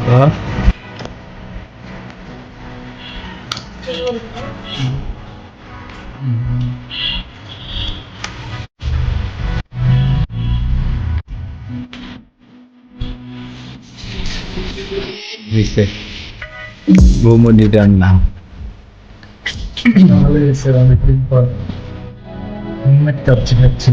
হ্যাঁ দিছে বৌমনি রান্না ভালো হয়েছে অনেকদিন পর মেট কাপছি খাচ্ছি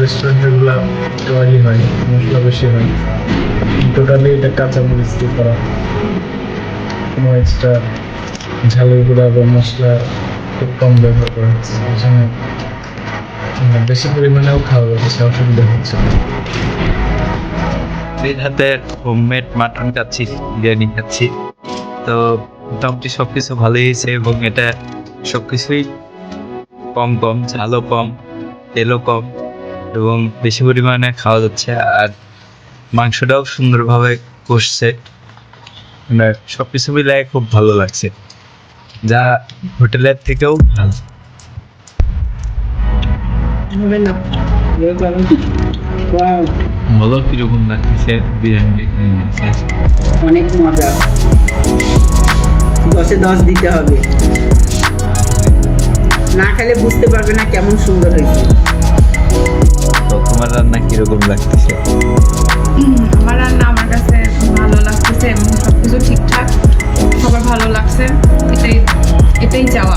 রেস্টুরেন্টগুলো অয়েলি হয় মশলা বেশি হয় টোটালি এটা কাঁচা মরিচ দিয়ে করা ঝালের গুঁড়া বা মশলা খুব কম ব্যবহার করা হচ্ছে বেশি পরিমাণেও খাওয়া যাচ্ছে অসুবিধা হচ্ছে না নিজের হাতের হোমমেড মাটন খাচ্ছি, বিরিয়ানি খাচ্ছি। তো মোটামুটি সব কিছু ভালোই হয়েছে এবং এটা সব কিছুই কম কম ঝালও কম, তেলও কম এবং বেশি পরিমাণে খাওয়া যাচ্ছে আর মাংসটাও সুন্দরভাবে কষছে। মানে সব কিছু মিলে খুব ভালো লাগছে। যা হোটেলের থেকেও ভালো। বলো কীরকম লাগতেছে বিরিয়ানি অনেক মজা দশে দশ দিতে হবে না খেলে বুঝতে পারবে না কেমন সুন্দর হয়েছে তো তোমার রান্না কীরকম লাগতেছে আমার রান্না আমার কাছে ভালো লাগতেছে এবং সবকিছু ঠিকঠাক সবার ভালো লাগছে এটাই এটাই চাওয়া